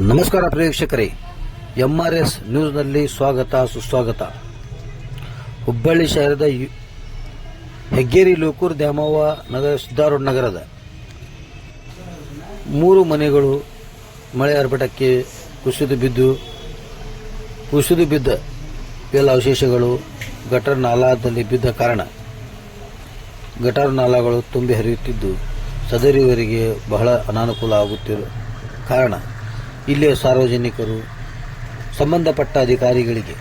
ನಮಸ್ಕಾರ ಪ್ರೇಕ್ಷಕರೇ. M R S ನ್ಯೂಸ್ನಲ್ಲಿ ಸ್ವಾಗತ, ಸುಸ್ವಾಗತ. ಹುಬ್ಬಳ್ಳಿ ಶಹರದ ಹೆಗ್ಗೇರಿ ಲೋಕೂರ್ ದ್ಯಾಮವ್ವ ನಗರ ಸಿದ್ದಾರೂಢ ನಗರದ. ಮೂರು ಮನೆಗಳು ಮಳೆ ಆರ್ಭಟಕ್ಕೆ ಕುಸಿದು ಬಿದ್ದು, ಕುಸಿದು ಬಿದ್ದ ಎಲ್ಲ ಅವಶೇಷಗಳು ಗಟರ್ ನಾಲಾದಲ್ಲಿ ಬಿದ್ದ ಕಾರಣ. ಗಟಾರ್ ನಾಲಾಗಳು ತುಂಬಿ ಹರಿಯುತ್ತಿದ್ದು ಸದರಿವರಿಗೆ ಬಹಳ ಅನಾನುಕೂಲ ಆಗುತ್ತಿರುವ ಕಾರಣ. ಇಲ್ಲಿಯ ಸಾರ್ವಜನಿಕರು ಸಂಬಂಧಪಟ್ಟ ಅಧಿಕಾರಿಗಳಿಗೆ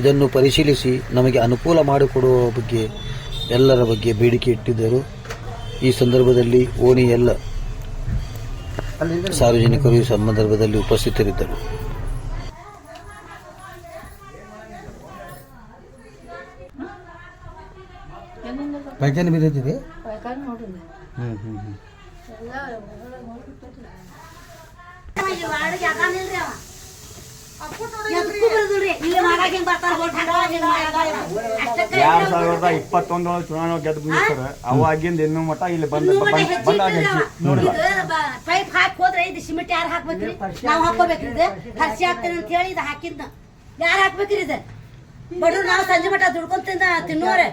ಇದನ್ನು ಪರಿಶೀಲಿಸಿ ನಮಗೆ ಅನುಕೂಲ ಮಾಡಿಕೊಡುವ ಬಗ್ಗೆ ಎಲ್ಲರ ಬಗ್ಗೆ ಬೇಡಿಕೆ ಇಟ್ಟಿದ್ದರು. ಈ ಸಂದರ್ಭದಲ್ಲಿ ಓಣಿ ಎಲ್ಲ ಸಾರ್ವಜನಿಕರು ಈ ಸಂದರ್ಭದಲ್ಲಿ ಉಪಸ್ಥಿತರಿದ್ದರು. ಹ್ಞೂ ಹ್ಞೂ ಹ್ಞೂ ಎರಡ್ ಸಾವಿರದ ಇಪ್ಪತ್ತೊಂದರೊಳಗೆ ಚುನಾವಣೆ ಗೆದ್ದು ಬಂದಿರ್ತಾರ ಅವಾಗಿಂದ ಇನ್ನೂ ಮಟ್ಟ ಇಲ್ಲಿ ಬಂದ ನೋಡಿಲ್ಲ ಪೈಪ್ ಹಾಕಿ ಹೋದ್ರೆ ಇದು ಸಿಮೆಂಟ್ ಯಾರು ಹಾಕ್ಬೇಕ್ರಿ? ನಾವು ಹಾಕೋಬೇಕ್ರಿ ಇದು. ಹರ್ಸಿ ಹಾಕ್ತೇನೆ ಅಂತ ಹೇಳಿ ಇದು ಹಾಕಿದ್ನ. ಯಾರು ಹಾಕ್ಬೇಕ್ರಿ ಇದು? ಬಡ್ರು ನಾವ್ ಸಂಜೆ ಮಟ್ಟ ದುಡ್ಕೊಂತಿಂದ ತಿನ್ನೋರೆ.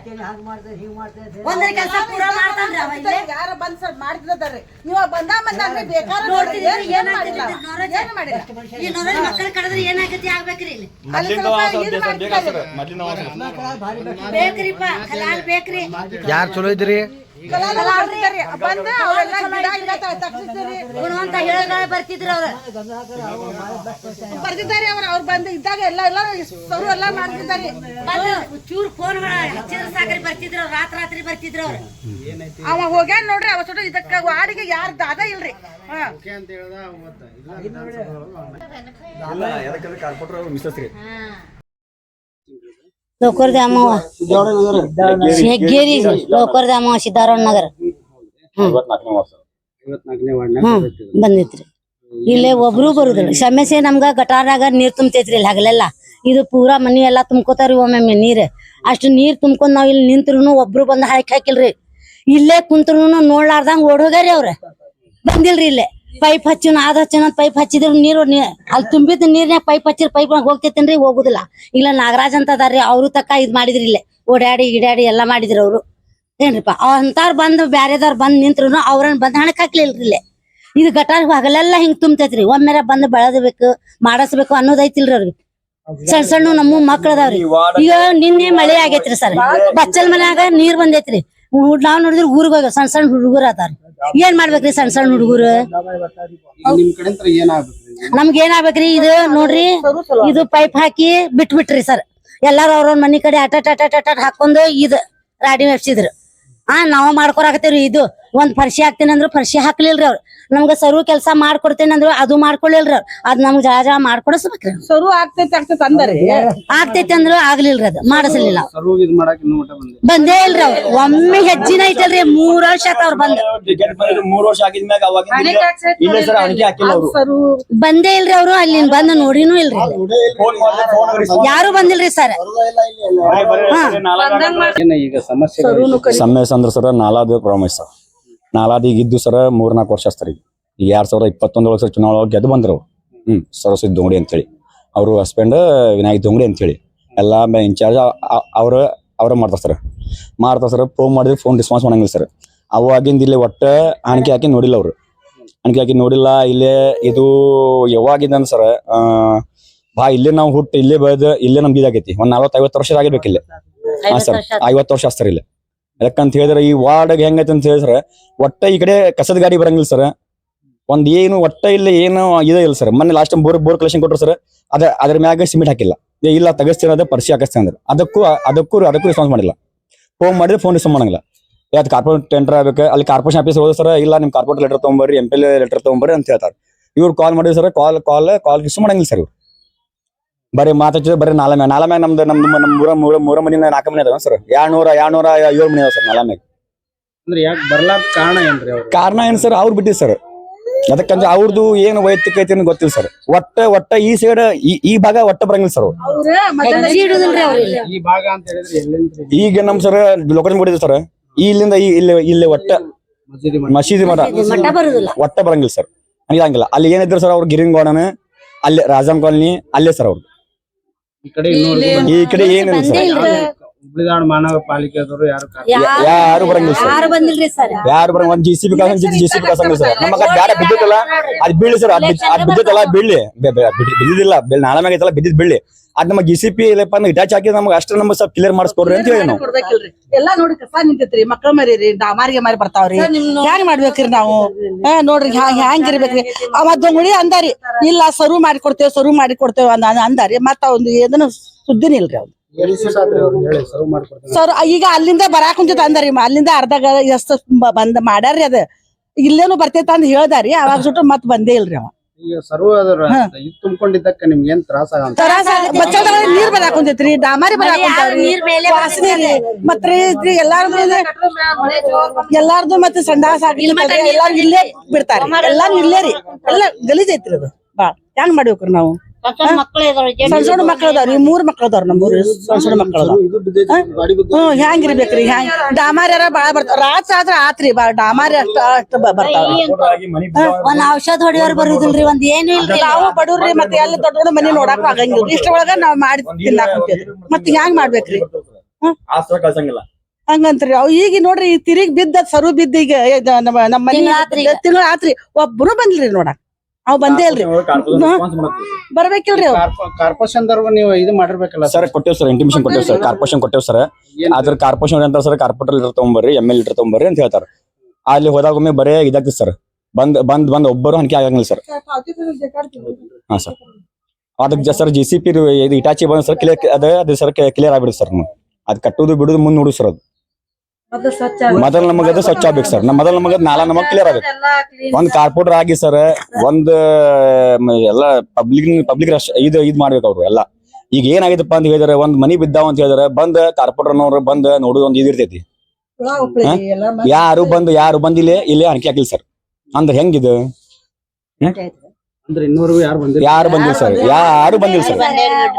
ಒಂದೇ ಕೆಲಸ ಪೂರ ಮಾಡ್ತಾನ್ರಿ ಅವ ಇಲ್ಲೇ. ಯಾರ ಬಂದ್ ಸರ್ ಮಾಡ್ತಿದ್ದಾರ್ರಿ ಇವಾಗ ಬಂದ ಬಂದಾಗ್ರಿ ಬೇಕಾದ್ರೆ ನೋಡ್ತಿದ್ರಿ ಏನ್ ಮಾಡಿಲ್ಲ? ಏನ್ ಮಾಡಿಲ್ಲ? ಈ ನೊರಜ್ ಮಕ್ಕಳ ಕಡದ್ರೆ ಏನಾಗತಿ ಆಗ್ಬೇಕ್ರಿ ಇಲ್ಲಿ? ಬೇಕ್ರಿಪ್ಪ ಕಲಾಲ್ ಬೇಕ್ರಿ. ಯಾರು ಚಲೋ ಇದ್ರಿ ಗುಣವಂತ ಹೇಳಗಳ ಬರ್ತಿದ್ರು ಅವ್ರ. ಬರ್ತಿದ್ದಾರೆ ಅವ್ರ ಅವ್ರು ಬಂದು ಇದ್ದಾಗ ಎಲ್ಲ ಎಲ್ಲ ಸರು ಎಲ್ಲ ಮಾಡ್ತಿದ್ದಾರೆ. ಚೂರು ಫೋನ್ ಹಚ್ಚಿದ್ರ ಸಾಕ್ರಿ ಬರ್ತಿದ್ರು ಅವ್ರು ರಾತ್ರಿ ರಾತ್ರಿ ಬರ್ತಿದ್ರು ಅವ್ರು. ಅವ ಹೋಗ್ಯಾನ ನೋಡ್ರಿ ಅವ ಸುಟ್ಟು ಇದಕ್ಕ ವಾಡಿಗೆ ಯಾರ ದಾದ ಇಲ್ರಿ. ಮಿಸ್ ಇಲ್ಲ ಎದಕ್ಕೆ ಅಮ್ಮವ ಹೆಗ್ಗೇರಿ ಲೋಕರ್ ದ್ಯಾಮವ್ವ ಸಿದ್ದಾರೂಢ ನಗರ. ಬಂದೈತ್ರಿ. ಇಲ್ಲೇ ಒಬ್ರು ಬರುದಿಲ್ಲ. ಸಮಸ್ಯೆ ನಮ್ಗ ಗಟಾರಾಗ ನೀರ್ ತುಂಬತೈತ್ರಿ ಇಲ್ಲಿ ಹಗಲೆಲ್ಲ. ಇದು ಪೂರಾ ಮನಿ ಎಲ್ಲಾ ತುಂಬ್ಕೋತಾರಿ ಒಮ್ಮೊಮ್ಮೆ ನೀರ್. ಅಷ್ಟು ನೀರ್ ತುಂಬ್ಕೊಂಡ್ ನಾವ್ ಇಲ್ಲಿ ನಿಂತ್ರುನು ಒಬ್ರು ಬಂದ್ ಹಾಕಿ ಹಾಕಿಲ್ರಿ. ಇಲ್ಲೇ ಕುಂತ್ರುನು ನೋಡ್ಲಾರ್ದಂಗ್ ಓಡ್ ಹೋಗ್ಯಾರಿ ಅವ್ರ. ಬಂದಿಲ್ರಿ ಇಲ್ಲೇ. ಪೈಪ್ ಹಚ್ಚಿನ ಅದ್ ಹಚ್ಚಿನ ಪೈಪ್ ಹಚ್ಚಿದ್ರ ನೀರು ಅಲ್ಲಿ ತುಂಬಿದ ನೀರ್ನ್ಯಾಗ ಪೈಪ್ ಹಚ್ಚಿರ ಪೈಪ್ ಹೋಗ್ತೈತೇನ್ರಿ? ಹೋಗುದಿಲ್ಲ. ಇಲ್ಲ ನಾಗರಾಜ್ ಅಂತ ಅದಾರ್ರಿ ಅವ್ರು ತಕ್ಕ ಇದ್ ಮಾಡಿದ್ರಿ ಇಲ್ಲೇ. ಓಡಾಡಿ ಗಿಡಾಡಿ ಎಲ್ಲಾ ಮಾಡಿದ್ರಿ ಅವ್ರು. ಏನ್ರಿಪ ಅಂತಾರ್ ಬಂದು ಬ್ಯಾರೆದವ್ರ ಬಂದ್ ನಿಂತ್ರು ಅವ್ರನ್ನ ಬಂದ್ ಹಣಕ್ ಹಾಕ್ಲಿಲ್ರಿ ಇಲ್ಲೇ. ಇದು ಗಟಾರ ಹಗಲೆಲ್ಲ ಹಿಂಗ್ ತುಂಬತೈತ್ರಿ. ಒಮ್ಮೆರ ಬಂದ್ ಬೆಳದಬೇಕು ಮಾಡಸ್ಬೇಕು ಅನ್ನೋದೈತಿಲ್ರಿ ಅವ್ರಿಗೆ. ಸಣ್ಣ ಸಣ್ಣ ನಮ್ಮ ಮಕ್ಳದಾವ್ರಿ ಈಗ ನಿನ್ನೆ ಮಳೆ ಆಗೇತ್ರಿ ಸರ್. ಬಚ್ಚಲ್ ಮನ್ಯಾಗ ನೀರ್ ಬಂದೈತ್ರಿ. ನಾವ್ ನೋಡಿದ್ರೆ ಊರಿಗೆ ಹೋಗ್ಯಾವ ಸಣ್ಣ ಸಣ್ಣ ಹುಡುಗರು ಅದಾರ. ಏನ್ ಮಾಡ್ಬೇಕ್ರಿ ಸಣ್ಣ ಸಣ್ಣ ಹುಡುಗರು? ನಮ್ಗೆ ಏನಾಗ್ಬೇಕ್ರಿ ಇದು ನೋಡ್ರಿ ಇದು ಪೈಪ್ ಹಾಕಿ ಬಿಟ್ಬಿಟ್ರಿ ಸರ್. ಎಲ್ಲಾರು ಅವ್ರವ್ರ ಮನಿ ಕಡೆ ಅಟ ಅಟಟ್ ಅಟಟ್ ಹಾಕೊಂಡು ಇದು ರಾಡಿ ಮೆಪ್ಸಿದ್ರು ಹಾ ನಾವ್ ಮಾಡ್ಕೊರಾಕತ್ತೀವ್ರಿ ಇದು. ಒಂದ್ ಪರ್ಶಿ ಹಾಕ್ತೇನೆ ಅಂದ್ರು ಫರ್ಶಿ ಹಾಕ್ಲಿಲ್ರಿ ಅವ್ರು. ನಮ್ಗ ಸರು ಕೆಲಸ ಮಾಡ್ಕೊಡ್ತೇನೆ ಅಂದ್ರು ಅದು ಮಾಡ್ಕೊಳ್ಳಿಲ್ರಿ ಅವ್ರು. ಅದ್ ನಮ್ಗ್ ಜಾ ಜಾ ಮಾಡ್ಕೊಡಸ್ಬೇಕ್ರಿ ಸರು ಆಗ್ತೈತೆ ಆಗ್ತೈತೆ ಅಂದರಿ. ಆಗ್ತೈತಿ ಅಂದ್ರು ಆಗ್ಲಿಲ್ರಿ ಅದ್. ಮಾಡಿಸ್ಲಿಲ್ಲ ಅವ್ರು. ಸರ್ವ್ ಇದು ಮಾಡಕ್ ಇನ್ನೂ ಮಟ್ಟ ಬಂದೆ ಬಂದೇ ಇಲ್ರಿ ಅವ್ರು. ಒಮ್ಮೆ ಹೆಜ್ಜಿನ ಐತಲ್ರಿ ಮೂರ್ ವರ್ಷ ಆತ ಅವ್ರು ಬಂದ್. ಟಿಕೆಟ್ ಬಂದಿದ್ದು ಮೂರು ವರ್ಷ ಆಗಿದ್ಮ್ಯಾಗ ಅವಾಗಿಂದ ಇಲ್ಲೇ- ಇಲ್ಲೇ ಸರ್ ಅಣಿಕೆ ಹಾಕಿಲ್ಲ ಅವರು. ಸರು ಬಂದೇ ಇಲ್ರಿ ಅವ್ರು. ಅಲ್ಲಿ ಬಂದು ನೋಡಿನೂ ಇಲ್ರಿ. ಫೋನ್ ಮಾಡಿದ್ರೆ ಫೋನ್ ಅವ್ರಿಗೆ ಯಾರು ಬಂದಿಲ್ರಿ ಸರ್? ಏನ ಈಗ ಸಮಸ್ಯೆ ಸಮಸ್ಯೆ ಅಂದ್ರೆ ಸರ್ ನಾಲಾದ ಪ್ರಾಮಿಸ್ ಸರ್. ನಾಲಾದ ಈಗ ಇದ್ದು ಸರ್ ಮೂರ್ನಾಲ್ಕು ವರ್ಷ ಸರ್ ಈಗ. ಈಗ ಎರಡ್ ಸಾವಿರದ ಇಪ್ಪತ್ತೊಂದೊಳಗೆ ಸರ್ ಚುನಾವಣೆ ಗೆದ್ದು ಬಂದ್ರು. ಹ್ಮ್ ಸರಸ್ವತಿ ದೊಂಗಡಿ ಅಂತೇಳಿ. ಅವರು ಹಸ್ಬೆಂಡ್ ವಿನಾಯಕ್ ದೊಂಗಡಿ ಅಂತೇಳಿ. ಎಲ್ಲ ಇನ್ಚಾರ್ಜ್ ಅವ್ರ ಅವ್ರ ಮಾಡ್ತಾರೆ ಸರ್. ಮಾಡ್ತಾರೆ ಸರ್ ಫೋನ್ ಮಾಡಿದ್ರೆ ಫೋನ್ ರೆಸ್ಪಾನ್ಸ್ ಮಾಡಂಗಿಲ್ಲ ಸರ್. ಅವಾಗಿಂದ ಇಲ್ಲಿ ಒಟ್ಟು ಆಣಿಕೆ ಹಾಕಿ ನೋಡಿಲ್ಲ ಅವರು. ಆಣಿಕೆ ಹಾಕಿ ನೋಡಿಲ್ಲ ಇಲ್ಲೇ ಇದು ಯಾವಾಗಿಂದ ಸರ್ ಬಾ ಇಲ್ಲೇ ನಾವು ಹುಟ್ಟು ಇಲ್ಲೇ ಬೆಳೆದು ಇಲ್ಲೇ ನಮ್ಗೆ ಇದಾಗೈತಿ. ಒಂದ್ ನಲ್ವತ್ತೈವತ್ತು ವರ್ಷ ಆಗಿರ್ಬೇಕಿಲ್ಲ ಹಾಂ ಹಾ ಸರ್ ಐವತ್ತು ವರ್ಷ ಅಸ್ತಾರ ಇಲ್ಲ. ಯಾಕಂತ ಹೇಳಿದ್ರೆ ಈ ವಾರ್ಡ್ ಹೆಂಗೈತೆ ಅಂತ ಹೇಳಿದ್ರೆ ಒಟ್ಟ ಈ ಕಡೆ ಕಸದ ಗಾಡಿ ಬರಂಗಿಲ್ಲ ಸರ್. ಒಂದ್ ಏನು ಒಟ್ಟ ಇಲ್ಲ ಏನು ಇದೇ ಇಲ್ಲ ಸರ್. ಮೊನ್ನೆ last time bore bore collection ಕೊಟ್ಟರು ಸರ್, ಅದ ಅದ್ರ ಮ್ಯಾಗ ಸಿಮೆಂಟ್ ಹಾಕಿಲ್ಲ. ಇಲ್ಲ ತಗಸ್ತೀನಿ ಅದ ಪರ್ಸಿ ಹಾಕಿಸ್ತೀನಿ ಅಂದ್ರೆ. ಅದಕ್ಕೂ ಅದಕ್ಕೂ ಅದಕ್ಕೂ ರೆಸ್ಪಾನ್ಸ್ ಮಾಡಿಲ್ಲ. ಫೋನ್ ಮಾಡಿದ್ರೆ ಫೋನ್ ರಿಸ್ಪಾನ್ಸ್ ಮಾಡಂಗಿಲ್ಲ. ಯಾವ್ದು ಕಾರ್ಪೊರೇಟ್ ಟೆಂಡರ್ ಆಗ್ಬೇಕು. ಅಲ್ಲಿ ಕಾರ್ಪೊರೇಷನ್ ಆಫೀಸ್ ಹೋದ್ರೆ ಸರ್, ಇಲ್ಲ ನಿಮ್ ಕಾರ್ಪೊರೇಟ್ ಲೆಟರ್ ತೊಗೊಂಬರ್ರಿ ಎಂ ಪಿ ಲೆಟರ್ ತೊಗೊಂಬರ್ರಿ ಅಂತ ಹೇಳ್ತಾರೆ. ಇವ್ರು ಕಾಲ್ ಮಾಡಿದ್ರೆ sir call call call receive ಮಾಡಂಗಿಲ್ಲ ಸರ್ ಇವ್ರು. ಬರೀ ಮಾತಾಡ್ತಿದ್ರೆ ಬರೀ ನಾಲ ಮ್ಯಾಗ ನಾಲ ಮ್ಯಾಗ ನಮ್ದು ನಮ್ದು ನಮ್ಮ ಮೂರ ಮೂರ ಮೂರ ಮನಿ ನಾಲ್ಕು ಮನಿ ಅದಾವ ಸರ್. ಎರಡ್ನೂರ ಎರಡ್ನೂರ ಏಳು ಮನಿ ಅದಾವ ಸರ್ ನಾಲ ಮ್ಯಾಗ ಅಂದ್ರೆ ಯಾಕೆ ಕಾರಣ ಏನ್ರಿ ಅವ್ರು? ಕಾರಣ ಏನ್ ಸರ್? ಅವ್ರು ಬಿಟ್ಟಿ ಸರ್. ಅದಕ್ಕಂದ್ರೆ ಅವ್ರದ್ದು ಏನು ವೈಯಕ್ತಿಕ ಐತಿ ಅನ್ನೋದು ಗೊತ್ತಿಲ್ಲ ಸರ್. ಒಟ್ಟ ಒಟ್ಟ ಈ ಸೈಡ್ ಈ ಭಾಗ ಒಟ್ಟ ಬರಂಗಿಲ್ಲ ಸರ್ ಅವ್ರು. ಅವ್ರ ಮೊದಲ ಹೆಜ್ಜೆ ಇಡುದಿಲ್ರಿ ಅವ್ರು ಇಲ್ಲಿ. ಈ ಭಾಗ ಅಂತ ಹೇಳಿದ್ರೆ ಎಲ್ಲಿಂದ ಈಗ ನಮ್ ಸರ್ ಲೊಕೇಶನ್ ಕೊಟ್ಟಿದ್ವಿ ಸರ್. ಇಲ್ಲಿಂದ ಈ ಇಲ್ಲಿ ಇಲ್ಲಿ ಒಟ್ಟ ಮಸೀದಿ ಮಸೀದಿ ಮಠ. ಮಠ ಬರುದಿಲ್ಲ. ಒಟ್ಟ ಬರಂಗಿಲ್ಲ ಸರ್. ಹಂಗಿಲ್ಲ ಅಲ್ಲಿ ಏನಿದ್ರು ಸರ್ ಅವ್ರ ಗಿರಿಂಗ್ ಗೋಡನ್ ಅಲ್ಲೇ ರಾಜಾಮ್ ಕಾಲನಿ ಅಲ್ಲೇ ಸರ್ ಅವ್ರು ಈ ಕಡೆ ಇನ್ನೂರು ಈ ಕಡೆ ಏನಿಲ್ಲ ಸರ್. ಹುಬ್ಳಿದಾಡ್ ಮಾನವ ಪಾಲಿಕೆದವರು ಯಾರು ಕರ್ಕೊಂಡ್ ಯಾರು ಬರಂಗಿಲ್ಲ ಸರ್. ಯಾರು ಬಂದಿಲ್ರಿ ಸರ್? ಯಾರು ಬರಂಗ ಒಂದ್ ಜಿ ಸಿ ಬಿ ಕಾಸ ಜಿ ಸಿ ಬಿ ಕಾಸ ಸರ್ ನಮಗ ಬ್ಯಾಡ ಬಿದ್ದಿತ್ತಲ್ಲ ಅದ್ ಬೀಳಿ ಸರ್. ಅದ್ ಬಿದ್- ಅದ್ ಬಿದ್ದೈತಲ್ಲ ಬೀಳಿ ಬೆ- ಬೆ- ಬಿದ್- ಬಿದ್ದಿದ್ದಿಲ್ಲ. ಬೆಳ್ ನಾಳೆ ಮ್ಯಾಗ ಐತಲ್ಲ ಬಿದ್ದಿದ್ ಬೀಳಿ ಅದ್ ನಮಗೆ ಜಿ ಸಿ ಪಿ ಇಲ್ಲಪ್ಪ ಇಟಾಚ್ ಹಾಕಿ ನಮ್ಗೆ ಅಷ್ಟೇ ನಮ್ಗೆ ಸ್ವಲ್ಪ ಕ್ಲಿಯರ್ ಮಾಡಿಸ್ಕೊಡ್ರಿ ಅಂತ ಹೇಳಿ ನಾವು. ಕೊಡ್ಬೇಕಿಲ್ರಿ. ಎಲ್ಲಾ ನೋಡಿ ಕಸ ನಿಂತೈತ್ರಿ. ಮಕ್ಳ ಮರಿರಿ ಡಾಮಾರಿಗೆ ಮಾರಿ ಬರ್ತಾವ್ರಿ. ಹ್ಯಾಂಗ್ ಮಾಡ್ಬೇಕ್ರಿ ನಾವು? ಹಾ ನೋಡ್ರಿ ಹ್ಯಾಂಗ್ ಹ್ಯಾಂಗ್ ಇರ್ಬೇಕ್ರಿ? ಅಂದಾರಿ. ಇಲ್ಲ ಸರು ಮಾಡಿ ಕೊಡ್ತೇವೆ ಸರು ಮಾಡಿ ಕೊಡ್ತೇವೆ ಅಂದ ಅಂದ- ಅಂದಾರಿ. ಮತ್ತ ಒಂದು ಏದನ್ನು ಸುದ್ದಿನ ಇಲ್ರಿ ಅವ್ನು ಸರ್ ಈಗ ಅಲ್ಲಿಂದ ಬರಾಕ್ ಕುಂತ ಅಂದ್ರಿ ಅಲ್ಲಿಂದ ಅರ್ಧ ಗ- ಎಷ್ಟ್ ಬಂದ್ ಮಾಡ್ಯಾರ್ರಿ ಅದ. ಇಲ್ಲೇನು ಬರ್ತೈತ ಅಂತ ಹೇಳ್ದಾರಿ ಅವಾಗ ಸುಟ್ಟು ಮತ್ ಬಂದೇ ಇಲ್ರಿ ಅವ. ತುಂಬಿಕೊಂಡಿದ್ದಕ್ಕ ನಿಮ್ಗೆ ಏನ್ ತ್ರಾಸ ನೀರ್ ಬರಾಕ್ ಕುಂತೈತ್ರಿ ಡಾಮಾರಿ ಬರಾಕ್ ಮತ್ರಿ ನೀರ್ ಮೇಲೆ ವಾಸನೆ ರೀ. ಮತ್ತ್ ರೀ ಇದ್ರಿ ಎಲ್ಲಾರ್ದು. ಎಲ್ಲಾರ್ದು ಮತ್ತೆ ಸಂಡಾಸ ಎಲ್ಲಾರು ಇಲ್ಲೇ ಬಿಡ್ತಾರ ಎಲ್ಲಾರು ಇಲ್ಲೇ ರೀ. ಎಲ್ಲ ಗಲೀಜ್ ಐತ್ರಿ ಅದು. ಬಾ ಹೆಂಗ್ ಮಾಡ್ಬೇಕ್ರಿ ನಾವು? ಮಕ್ಕಳು ಸಣ್ಣ ಸಣ್ಣ ಅದಾವ್ರಿ ಮೂರ್ ಮಕ್ಳು ನಮ್ಮೂರು ನಮ್ಮೂರಿ ಸಣ್ಣ ಸಣ್ಣ ಮಕ್ಕಳ ಅದಾವ ಹ್ಮ್ ಹೆಂಗಿರ್ಬೇಕ್ರಿ ಹೆಂಗ್ ಡಾಮಾರಿ ಯಾರ ಬಾಳ ಬರ್ತಾವ ರಾತ್ರಿ ಆದ್ರ ಆತ್ರಿ ಬಾ ಡಾಮಾರಿ ಅಷ್ಟ ಅಷ್ಟ ಬ- ಬರ್ತಾವ ಒಂದ್ ಔಷಧ ಹೊಡಿಯೋರ್ ಬರುದಿಲ್ರಿ ಒಂದ್ ಏನು ಇಲ್ರಿ ನಾವು ಬಡವ್ರಿ ಮತ್ತೆ ಎಲ್ಲ ದೊಡ್ಡ ದೊಡ್ಡ ಮನಿ ನೋಡಾಕ ಆಗಂಗಿಲ್ಲ. ಇಷ್ಟೊಳಗ ನಾವ್ ಮಾಡಿ ತಿನ್ನಾಕ ಕುಂತೀವಿ ಮತ್ ಹೆಂಗ್ ಮಾಡ್ಬೇಕ್ರಿ? ಕಳ್ಸಂಗಿಲ್ಲ. ಹಂಗಂತ್ರಿ ಅವ್ ಈಗ ನೋಡ್ರಿ ತಿರಿಗ್ ಬಿದ್ದ ಸರು ಬಿದ್ದ ಈಗ ನಮ್ಮ ಮನೆ ತಿಂಗಳ ಆತ್ರಿ ಒಬ್ರು ಬಂದಿಲ್ರಿ ನೋಡಾಕ. ಅವ್ ಬಂದೇ ಇಲ್ರಿ ಬರ್ಬೇಕಿಲ್ರಿ ಕಾರ್ಪೊರೇಷನ್ ನೀವು ಇದು ಮಾಡಿರ್ಬೇಕಲ್ಲ ಸರ್? ಕೊಟ್ಟೇವ್ ಸರ್ ಇಂಟಿಮೇಷನ್ ಕೊಟ್ಟೇವ್ ಸರ್ ಕಾರ್ಪೊರೇಷನ್ ಕೊಟ್ಟೇವ್ ಸರ್. ಆದ್ರ ಅದ್ರ ಕಾರ್ಪೊರೇಷನ್ ಅಂತ ಸರ್ ಕಾರ್ಪೊರೇಟರ್ ಲೀಟರ್ ತಗೊಂಬರ್ರಿ ಎಂ ಎಲ್ ಲೀಟರ್ ತಗೊಂಬರ್ರಿ ಅಂತ ಹೇಳ್ತಾರ. ಅಲ್ಲಿ ಹೋದಾಗ ಒಮ್ಮೆ ಬರೇ ಇದಾಗ್ತದೆ ಸರ್. ಬಂದ್ ಬಂದ್ ಬಂದ್ ಒಬ್ಬರು ಹಂಗೆ ಆಗಂಗಿಲ್ಲ ಸರ್. ಹಾ ಸರ್. ಅದಕ್ಕೆ ಸರ್ ಜಿ ಸಿ ಪಿ ಇದು ಇಟಾಚಿ ಬಂದ್ ಸರ್ ಕ್ಲಿಯರ್ ಅದೇ ಅದು ಸರ್ ಕ್ಲಿಯರ್ ಆಗ್ಬಿಡುತ್ತೆ ಸರ್. ಅದ್ ಕಟ್ಟುದು ಬಿಡುದು ಮುಂದ್ ನೋಡು ಸರ್ ಅದು. ಮೊದಲ್ ನಮಗ ಅದು ಸ್ವಚ್ಛ ಆಗ್ಬೇಕು ಸರ್. ಮೊದಲ ನಮಗ ನಾಲ ನಮಗ್ ಕ್ಲಿಯರ್ ಆಗ್ಬೇಕು ಒಂದ್ ಕಾರ್ಪೊರೇಟರ್ ಆಗಿ ಸರ್ ಒಂದ್ ಎಲ್ಲ ಪಬ್ಲಿಕ್ ಪಬ್ಲಿಕ್ ಇದು ಇದ್ ಮಾಡ್ಬೇಕು ಅವ್ರು ಎಲ್ಲ. ಈಗ ಏನಾಗಿದಪ್ಪ ಅಂತ ಹೇಳಿದ್ರೆ ಒಂದ್ ಮನಿ ಬಿದ್ದಾವ ಅಂತ ಹೇಳಿದ್ರೆ ಬಂದ್ ಕಾರ್ಪೊರೇಟರ್ನವ್ರು ಬಂದ್ ನೋಡುದು ಒಂದ್ ಇದಿರ್ತೈತಿ ಯಾರು ಬಂದ್ ಯಾರು ಬಂದಿಲ್ಲ ಇಲ್ಲೇ ಅಣಕಿ ಹಾಕಿಲ್ಲ ಸರ್. ಅಂದ್ರ ಹೆಂಗಿದು ಅಂದ್ರೆ ಇನ್ನೂರ್ಗೂ ಯಾರು ಬಂದಿಲ್ಲ? ಯಾರು ಬಂದಿಲ್ಲ ಸರ್. ಯಾರು ಬಂದಿಲ್ಲ ಸರ್.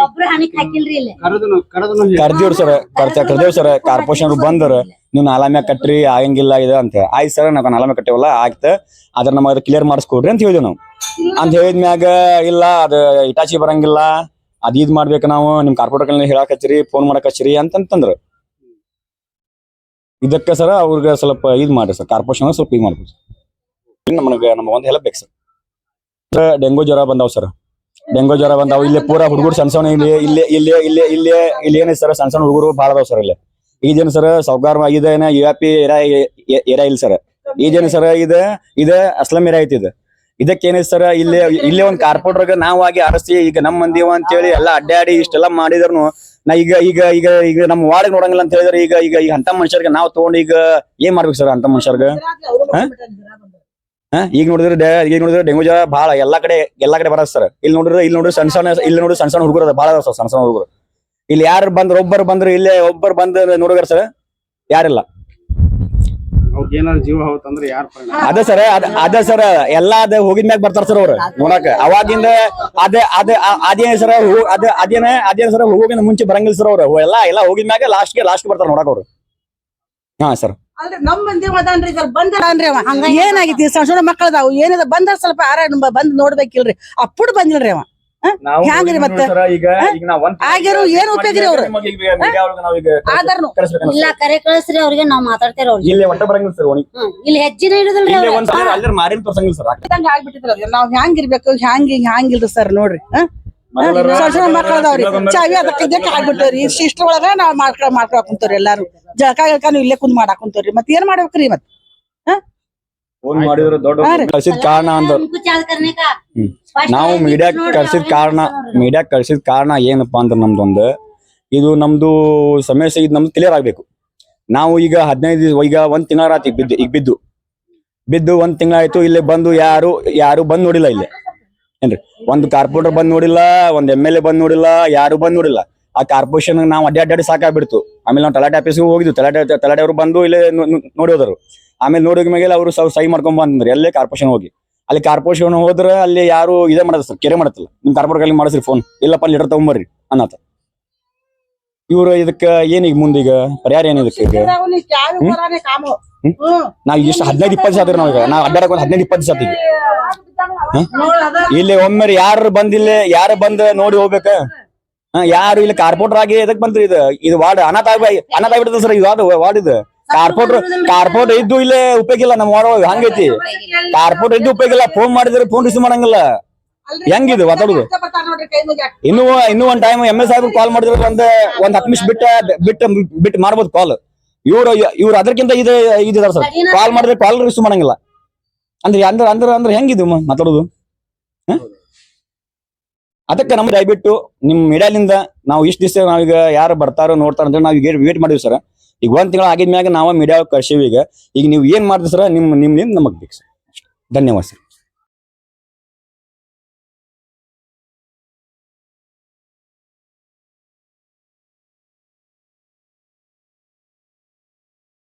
ಒಬ್ರು ಹಣಿಕ್ ಹಾಕಿಲ್ರಿ ಇಲ್ಲಿ. ಕರೆದನು ಕರೆದನು ಕರ್ದಿವ್ರು ಸರ್ ಕರ್ತ ಕರ್ದೇವ್ ಸರ್ ಕಾರ್ಪೊರೇಷನ್ ಬಂದ್ರ. ನೀವು ನಾಲಾಮ್ಯಾಗ ಕಟ್ಟ್ರಿ ಕಟ್ರಿ ಆಗಂಗಿಲ್ಲ ಇದು ಅಂತ. ಆಯ್ತು ಸರ್ ನಾವು ನಾಲಾಮ್ಯಾಗ ಕಟ್ಟೇವಲ್ಲ ಆಗ್ತ ಆಯ್ತ. ಅದ್ರ ನಮಗೆ ಕ್ಲಿಯರ್ ಮಾಡಿಸ್ಕೊಡ್ರಿ ಅಂತ ಹೇಳಿದೆ ನಾವು. ಅಂತ ಹೇಳಿದ್ಮ್ಯಾಗ ಇಲ್ಲ ಅದು ಇಟಾಚಿ ಬರಂಗಿಲ್ಲ. ಅದ್ ಇದ್ ಮಾಡ್ಬೇಕು ನಾವು. ನಿಮ್ ಕಾರ್ಪೊರೇಟರ್ ಹೇಳಕ್ ಹಚ್ಚಿರಿ ಫೋನ್ ಮಾಡಕ್ ಹಚ್ಚಿರಿ ಅಂತಂತಂದ್ರ. ಇದಕ್ಕೆ ಸರ್ ಅವ್ರಿಗೆ ಸ್ವಲ್ಪ ಇದ್ ಮಾಡ್ರಿ ಸರ್. ಕಾರ್ಪೊರೇಷನ್ ಸ್ವಲ್ಪ ಇದು ಮಾಡ್ಬೇಕು ನಮಗೆ ನಮಗೆ ಒಂದು ಹೆಲ್ಪ್ ಬೇಕು ಸರ್. ಡೆಂಗು ಜ್ವರ ಬಂದಾವ್ ಸರ್ ಡೆಂಗೂ ಜ್ವರ ಬಂದಾವ್. ಇಲ್ಲಿ ಪೂರಾ ಹುಡುಗರು ಸಣ್ಣ ಸಣ್ಣ ಇಲ್ಲಿ ಇಲ್ಲಿ ಇಲ್ಲಿ ಇಲ್ಲಿ ಇಲ್ಲಿ ಇಲ್ಲಿ ಏನಿದೆ ಸರ್ ಸಣ್ಣ ಸಣ್ಣ ಹುಡುಗರು ಭಾಳ ಅದಾವ ಸರ್ ಇಲ್ಲಿ. ಈಗೇನು ಸರ್ ಸೌಕಾರ ಇದೇನ ಯು ಪಿ ಏರಿಯಾ ಏರಿಯಾ ಇಲ್ಲ ಸರ್ ಈಗೇನು ಸರ್ ಇದ ಇದ ಅಸ್ಲಂ ಏರಿಯಾ ಐತಿ ಇದು. ಇದಕ್ಕೇನಿದೆ ಸರ್ ಇಲ್ಲಿ, ಇಲ್ಲೇ ಒಂದು ಕಾರ್ಪೊರೇಟರ್ಗೆ ನಾವು ಆಗಿ ಅರಸಿ ಈಗ ನಮ್ಮ ಮಂದಿವ ಅಂತೇಳಿ ಎಲ್ಲ ಅಡ್ಡಾಡಿ ಇಷ್ಟೆಲ್ಲ ಮಾಡಿದ್ರು ನಾ ಈಗ ಈಗ ಈಗ ಈಗ ನಮ್ಮ ವಾರ್ಡ್ ನೋಡಂಗಿಲ್ಲ ಅಂತ ಹೇಳಿದ್ರೆ ಈಗ ಈಗ ಈಗ ಅಂತ ಮನುಷ್ಯರಿಗೆ ನಾವು ತಗೊಂಡು ಈಗ ಏನ್ ಮಾಡ್ಬೇಕು ಸರ್ ಅಂತ ಮನುಷ್ಯರ್ಗೆ? ಹಾ ಈಗ ನೋಡಿದ್ರೆ ಈಗ ನೋಡಿದ್ರೆ ಡೆಂಗು ಜ್ವರ ಬಹಳ ಎಲ್ಲಾ ಕಡೆ ಎಲ್ಲಾ ಕಡೆ ಬರತ್ತೆ ಸರ್. ಇಲ್ಲಿ ನೋಡಿದ್ರೆ ಇಲ್ಲಿ ನೋಡಿದ್ರೆ ಸಣ್ಣ ಸಣ್ಣ ಇಲ್ಲಿ ನೋಡಿದ್ರೆ ಸಣ್ಣ ಸಣ್ಣ ಹುಡುಗರು ಅದ ಸರ್ ಸಣ್ಣ ಸಣ್ಣ ಹುಡುಗರು. ಇಲ್ಲಿ ಯಾರು ಬಂದ್ರು ಒಬ್ಬರು ಬಂದ್ರು ಇಲ್ಲೇ ಒಬ್ಬರು ಬಂದು ನೋಡಿದ್ರ ಸರ್? ಯಾರಿಲ್ಲ. ಅದೇ ಸರ್ ಅದ ಸರ್ ಎಲ್ಲಾ ಅದ ಹೋಗಿದ್ಮ್ಯಾಗ ಬರ್ತಾರ ಸರ್ ಅವ್ರು ನೋಡಕ್. ಅವಾಗಿಂದ ಅದೇ ಅದ ಅದೇನ್ ಸರ್ ಅದ ಅದೇನ ಅದೇನ್ ಸರ್ ಹೋಗೋಗಿಂದ ಮುಂಚೆ ಬರಂಗಿಲ್ಲ ಸರ್ ಅವ್ರು. ಎಲ್ಲಾ ಎಲ್ಲಾ ಹೋಗಿದ್ಮ್ಯಾಗ ಲಾಸ್ಟ್ಗೆ ಲಾಸ್ಟ್ ಬರ್ತಾರ ನೋಡಕ್ ಅವ್ರು. ಹಾ ಸರ್. ಏನಾಗಿತ್ತು? ಸಣ್ಣ ಸಣ್ಣ ಮಕ್ಕಳದಾವು. ಏನಿದೆ? ಬಂದ್ರ ಸ್ವಲ್ಪ ಆರಾಡ ಬಂದ್ ನೋಡ್ಬೇಕಿಲ್ರಿ. ಅಪ್ಪುಡ್ ಬಂದಿಲ್ರಿ ಅವ. ಹ್ಯಾಂಗ್ರಿ ಮತ್ತೆ? ಆಗಿರೋ ಏನ್ ಇಲ್ಲ ಕರೆ ಕಳಿಸ್ರಿ ಅವ್ರಿಗೆ ನಾವ್ ಇಲ್ಲಿ ಒಟ್ಟ ಬರಂಗಿಲ್ಲ ಸರ್ ಹ್ಯಾಂಗಿರ್ಬೇಕು ಹ್ಯಾಂಗ್ ಹ್ಯಾಂಗಿಲ್ರಿ ಸರ್ ನೋಡ್ರಿ. ಸಣ್ಣ ಸಣ್ಣ ಮಕ್ಕಳ ಅದಾವ್ರಿ ಚಾವಿ ಅದಕ್ಕೆ ಇದಕ್ಕೆ ಆಗ್ಬಿಟ್ಟವ್ರಿ. ಇಷ್ಟೊಳಗ ನಾವ್ ಮಾಡ್ಕೊಳ ಮಾಡ್ಕೊಳಕ್ ಕುಂತವ್ರಿ ಎಲ್ಲಾರು. ಜಳಕ ಗಿಳಕಾನು ಇಲ್ಲೇ ಕುಂದ್ ಮಾಡಾಕ್ ಕುಂತವ್ರಿ. ಮತ್ ಏನ್ ಮಾಡ್ಬೇಕ್ರಿ ಮತ್ ಫೋನ್ ಮಾಡಿದ್ರು ದೊಡ್ಡ ಕಳ್ಸಿದ ಕಾರಣ. ನಾವು ಮೀಡಿಯಾ ಕಳ್ಸಿದ ಕಾರಣ ಮೀಡಿಯಾ ಕಳ್ಸಿದ ಕಾರಣ ಏನಪ್ಪಾ ಅಂದ್ರೆ ನಮ್ದೊಂದು ಇದು ನಮ್ದು ಸಮಸ್ಯೆ ಇದು ನಮ್ದು ಕ್ಲಿಯರ್ ಆಗ್ಬೇಕು. ನಾವು ಈಗ ಹದಿನೈದು ದಿವ್ಸ ಈಗ ಒಂದ್ ತಿಂಗಳ ರಾತ್ರಿ ಬಿದ್ದು ಈಗ ಬಿದ್ದು. ಬಿದ್ದು ಒಂದ್ ತಿಂಗಳಾಯ್ತು ಇಲ್ಲಿ ಬಂದು ಯಾರು ಯಾರು ಬಂದ್ ನೋಡಿಲ್ಲ ಇಲ್ಲಿ. ಏನ್ರಿ? ಒಂದು ಕಾರ್ಪೊರೇಟರ್ ಬಂದ್ ನೋಡಿಲ್ಲ, ಒಂದ್ ಎಂ ಎಲ್ ಎ ಬಂದ್ ನೋಡಿಲ್ಲ, ಯಾರು ಬಂದ್ ನೋಡಿಲ್ಲ. ಆ ಕಾರ್ಪೊರೇಷನ್ ನಾವು ಅಡ್ಡಿ ಅಡ್ಡಾಡಿ ಸಾಕಾಗ್ಬಿಡ್ತು. ಆಮೇಲೆ ನಾವು ತಲಾಟೆ ಆಫೀಸ್ಗೆ ಹೋಗಿದ್ವಿ. ತಲಾಟೆ ತಲಾಟೆ ಅವರು ಬಂದು ಇಲ್ಲೇ ನೋ- ನೋ- ನೋಡಿ ಹೋದರು. ಆಮೇಲೆ ನೋಡಿದ ಮೇಲೆ ಅವರು ಸಹಿ ಮಾಡ್ಕೊಂಡ್ ಬಂದ್ರಿ ಅಲ್ಲೇ ಕಾರ್ಪೊರೇಷನ್ ಹೋಗಿ. ಅಲ್ಲಿ ಕಾರ್ಪೊರೇಷನ್ ಹೋದ್ರೆ ಅಲ್ಲಿ ಯಾರು ಇದೇ ಮಾಡ್ತಾರೆ ಕೆರೆ ಮಾಡತ್ತಲ್ಲ. ನಿಮ್ ಕಾರ್ಪೊರೇಟ್ ಅಲ್ಲಿ ಮಾಡಿಸ್ರಿ ಫೋನ್ ಇಲ್ಲಪ್ಪ ಲೀಟರ್ ತಗೊಂಬರ್ರಿ ಅನ್ನತ್ತ. ಇವ್ರು ಇದಕ್ಕ ಏನೀಗ ಮುಂದೀಗ ಪರಿಹಾರ ಏನ್ ಇದಕ್ಕೆ ಈಗ? ನಾವ್ ಇಷ್ಟ ಹದಿನೈದು ಇಪ್ಪತ್ತು ಆದ್ರಿ ನಾವೀಗ ನಾವ್ ಅಡ್ಡಾಡಕ್ ಒಂದ್ ಹದಿನೈದು ಇಪ್ಪತ್ತು ಆತೀಗ ಇಲ್ಲಿ ಒಮ್ಮೆ ಯಾರು ಬಂದಿಲ್ಲ ಯಾರು ಬಂದ್ ನೋಡಿ ಹೋಗ್ಬೇಕ? ಯಾರು ಇಲ್ಲಿ ಕಾರ್ಪೋರ್ಟರ್ ಆಗಿ ಎದಕ್ ಬಂದ್ರಿ ಇದು. ಇದು ವಾರ್ಡ್ ಅನಾಥ ಆಗಿ ಅನಾಥ ಆಗ್ಬಿಡ್ತದೆ ಸರ್ ಇದು ವಾರ್ಡ್ ಇದು? ಕಾರ್ಪೋರ್ಟರ್ ಕಾರ್ಪೋರ್ಟರ್ ಇದ್ದು ಇಲ್ಲೇ ಉಪಯೋಗಿಲ್ಲ ನಮ್ಮ ವಾರ್ಡ್ ಹಂಗೈತಿ. ಕಾರ್ಪೋರ್ಟ್ ಇದ್ದು ಉಪಯೋಗಿಲ್ಲ ಫೋನ್ ಮಾಡಿದ್ರೆ ಫೋನ್ ರಿಸೀವ್ ಮಾಡಂಗಿಲ್ಲ. ಹೆಂಗಿದು ಮಾತಾಡುದು? ಇನ್ನು ಇನ್ನು ಒಂದ್ time M L Saheb call ಮಾಡಿದ್ರೆ ಒಂದ್ ಒಂದ್ ಹತ್ತು ನಿಮಿಷ ಬಿಟ್ಟ ಬಿಟ್ಟ ಬಿಟ್ಟು ಮಾಡ್ಬೋದು ಕಾಲ್ ಇವ್ರು ಇವ್ರು ಅದಕ್ಕಿಂತ ಇದು ಇದಾರ ಸರ್ ಕಾಲ್ ಮಾಡಿದ್ರೆ ಕಾಲ್ ರಿಸೀವ್ ಮಾಡಂಗಿಲ್ಲ. ಅಂದ್ರೆ ಅಂದ್ರ ಅಂದ್ರ ಅಂದ್ರೆ ಹೆಂಗಿದು ಮಾತಾಡುದು? ಅದಕ್ಕೆ ನಮ್ಗೆ ದಯವಿಟ್ಟು ನಿಮ್ ಮೀಡಿಯಾಲಿಂದ ನಾವು ಇಷ್ಟ ದಿವಸ ನಾವೀಗ ಯಾರು ಬರ್ತಾರೋ ನೋಡ್ತಾರ ಅಂದ್ರೆ ನಾವು ಈಗ ವೇಟ್ ಮಾಡಿವಿ ಸರ್. ಈಗ ಒಂದ್ ತಿಂಗಳ ಆಗಿದ್ಮ್ಯಾಗ ನಾವು ಮೀಡಿಯಾ ಕಳ್ಸೀವಿ ಈಗ. ಈಗ ನೀವು ಏನ್ ಮಾಡಿದ್ರಿ ಸರ್ ನಿಮ್ ನಿಮ್ ನಮಗ್ ಬೇಕು ಸರ್. ಧನ್ಯವಾದ ಸರ್.